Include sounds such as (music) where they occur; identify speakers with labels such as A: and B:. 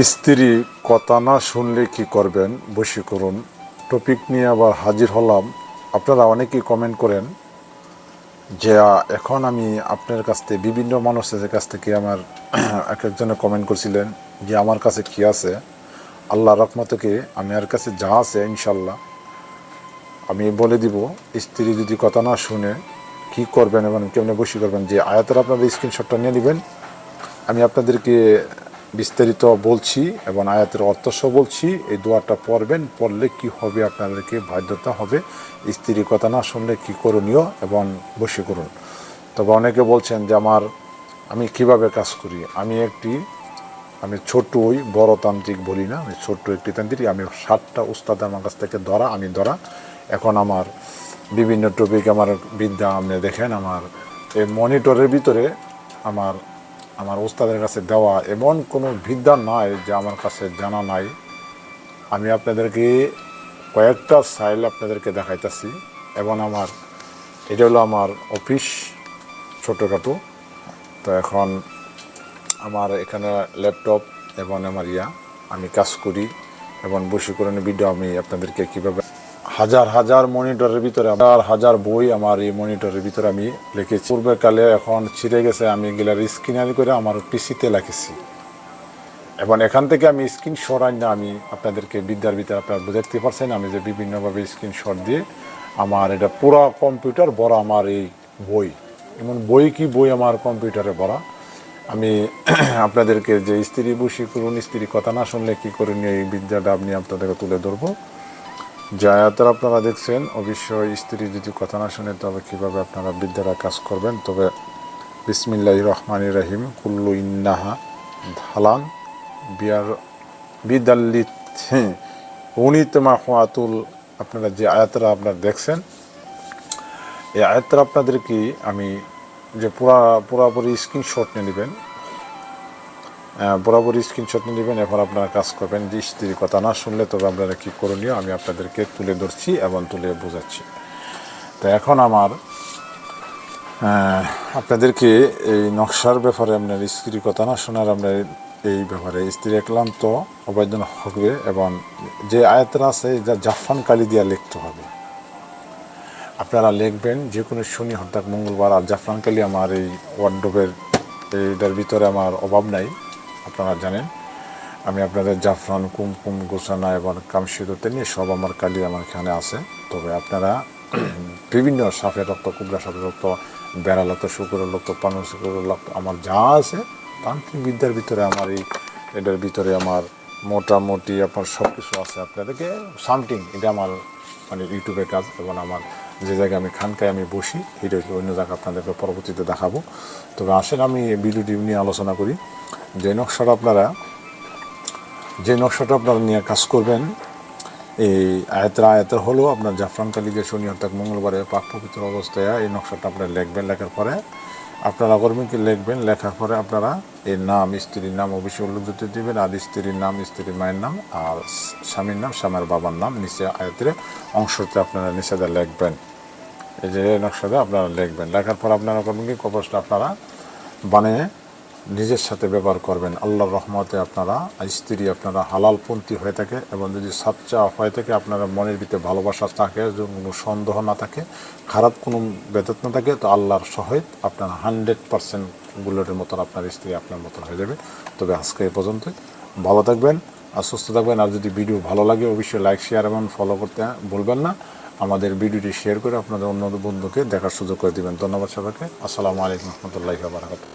A: স্ত্রী কথা না শুনলে কি করবেন? বসে করুন টপিক নিয়ে আবার হাজির হলাম। আপনারা অনেকেই কমেন্ট করেন যে এখন আমি আপনার কাছ থেকে, বিভিন্ন মানুষের কাছ থেকে আমার (clears throat) এক একজনে কমেন্ট করছিলেন যে, আমার কাছে কি আছে? আল্লাহ রহমতকে আমি আর কাছে যা আছে, ইনশাল্লাহ। আমি বলে দিব, স্ত্রী যদি কথা না শুনে কি করবেন এবং কেমনে বসে করবেন যে, আয়াতের আপনাদের স্ক্রিনশটটা নিয়ে নেবেন। আমি আপনাদেরকে বিস্তারিত বলছি এবং আয়াতের অর্থ সহ বলছি, এই দোয়াটা পড়বেন, পড়লে কি হবে, আপনাদেরকে বাধ্যতা হবে। স্ত্রীর কথা না শুনলে কি করণীয় এবং বসে করুন। তবে অনেকে বলছেন যে, আমার, আমি কীভাবে কাজ করি? আমি একটি, আমি ছোটই বড় তান্ত্রিক বলি না, আমি ছোট্ট একটি তান্ত্রিক, আমি সাতটা উস্তাদ আমার কাছ থেকে ধরা, আমি ধরা। এখন আমার বিভিন্ন টপিক, আমার বিদ্যা, আপনি দেখেন, আমার এই মনিটরের ভিতরে আমার আমার ওস্তাদের কাছে দেওয়া এমন কোনো বিদ্যা নাই যে আমার কাছে জানা নাই। আমি আপনাদেরকে কয়েকটা সাইল আপনাদেরকে দেখাইতেছি। এবং আমার, এটা হলো আমার অফিস ছোটোখাটো। তো এখন আমার এখানে ল্যাপটপ এবং আমার ইয়া, আমি কাজ করি। এবং বশীকরণ ভিডিও আমি আপনাদেরকে কীভাবে হাজার হাজার মনিটরের ভিতরে হাজার হাজার বই আমার এই মনিটরের ভিতরে আমি লিখেছি। পূর্বেকালে এখন ছিঁড়ে গেছে, আমি এগুলার স্ক্রিনারি করে আমার পিসিতে লিখেছি। এবং এখান থেকে আমি স্ক্রিন সরাই না আমি আপনাদেরকে বিদ্যার ভিতরে আপনারা বুঝাতে পারছেন, আমি যে বিভিন্নভাবে স্ক্রিন শট দিয়ে আমার এটা পুরো কম্পিউটার বড় আমার এই বই। এমন বই কি বই আমার কম্পিউটারে ভরা? আমি (clears throat) আপনাদেরকে যে স্ত্রী বসি করুন স্ত্রী কথা না শুনলে কী করে নিয়ে এই বিদ্যাটা আপনি আপনাদেরকে তুলে ধরবো? যে আয়াতের আপনারা দেখছেন, অবশ্যই স্ত্রী যদি কথা না শুনে, তবে কীভাবে আপনারা বিদ্যারা কাজ করবেন? তবে বিসমিল্লাহ রহমান রাহিম, কুল্লু ইন্নাহা ধালান বিয়ার বিদাল্লি উনিতমা হোয়াতুল আপনারা যে আয়াতরা আপনারা দেখছেন, এই আয়াতটা আপনাদেরকে আমি যে পুরা, পুরাপুরি স্ক্রিনশট নিয়ে নেবেন। পুরাপুরি স্ক্রিনশট নেবেন, এখন আপনারা কাজ করবেন। যে স্ত্রীর কথা না শুনলে তবে আপনারা কী করণীয়? আমি আপনাদেরকে তুলে ধরছি এবং তুলে বোঝাচ্ছি। তো এখন আমার আপনাদেরকে এই নকশার ব্যাপারে আপনার স্ত্রীর কথা না শোনার আপনার এই ব্যাপারে। স্ত্রী একান্ত অবায়দন হবে এবং যে আয়াতরা আছে যা জাফরান কালি দিয়া লিখতে হবে। আপনারা লিখবেন, যে কোনো শনি, হঠাৎ মঙ্গলবার আর জাফরান কালি আমার এই ওয়ার্ডোবের এইটার ভিতরে আমার অভাব নাই। আপনারা জানেন, আমি আপনাদের জাফরান, কুমকুম, গোসানা এবং কামশিদতে নিয়ে সব আমার কালি আমার এখানে আছে। তবে আপনারা বিভিন্ন সাপের রক্ত কুবরা সাপের রক্ত, বেড়া রক্ত শুকুরের রক্ত পানর শুকুরের রক্ত আমার যা আছে তান্ত্রিক বিদ্যার ভিতরে আমার এই, এটার ভিতরে আমার মোটামুটি আপনার সব কিছু আছে। আপনাদেরকে সামথিং, এটা আমার মানে ইউটিউবের কাজ এবং আমার যে জায়গায় আমি খানকায় আমি বসি, এটা অন্য জায়গা আপনাদেরকে পরবর্তীতে দেখাবো। তবে আসেন আমি ভিডিওটি নিয়ে আলোচনা করি। যে নকশাটা আপনারা, যে নকশাটা আপনারা নিয়ে কাজ করবেন, এই আয়াতের আয়াতের হলো আপনার জাফরান কালী যে শনি অর্থাৎ মঙ্গলবারে পাক পবিত্র অবস্থায় এই নকশাটা আপনারা লিখবেন। লেখার পরে আপনারা করবেন কি লিখবেন। লেখার পরে আপনারা এই নাম, স্ত্রীর নাম অবশ্যই উল্লেখ করতে দেবেন। আর স্ত্রীর নাম, স্ত্রীর মায়ের নাম আর স্বামীর নাম, স্বামীর বাবার নাম নিচে আয়াতের অংশতে আপনারা নিচেদা লিখবেন। এই যে নকশাটা আপনারা লিখবেন। লেখার পর আপনারা করবেন কি? কবচটা আপনারা বানিয়ে নিজের সাথে ব্যবহার করবেন। আল্লাহর রহমতে আপনারা স্ত্রী আপনারা হালালপন্থী হয়ে থাকে এবং যদি সাচ্চা হয়ে থাকে, আপনারা মনের ভিতরে ভালোবাসা থাকে, কোনো সন্দেহ না থাকে, খারাপ কোনো বেদত না থাকে, তো আল্লাহর সহিত আপনার হান্ড্রেড পার্সেন্ট বুলেটের মতন আপনার স্ত্রী আপনার মতন হয়ে যাবে। তবে আজকে এ পর্যন্তই। ভালো থাকবেন আর সুস্থ থাকবেন। আর যদি ভিডিও ভালো লাগে, অবশ্যই লাইক শেয়ার এবং ফলো করতে ভুলবেন না। আমাদের ভিডিওটি শেয়ার করে আপনাদের অন্য বন্ধুকে দেখার সুযোগ করে দেবেন। ধন্যবাদ সবাইকে। আসসালামু আলাইকুম রহমতুল্লাহ বারাকাত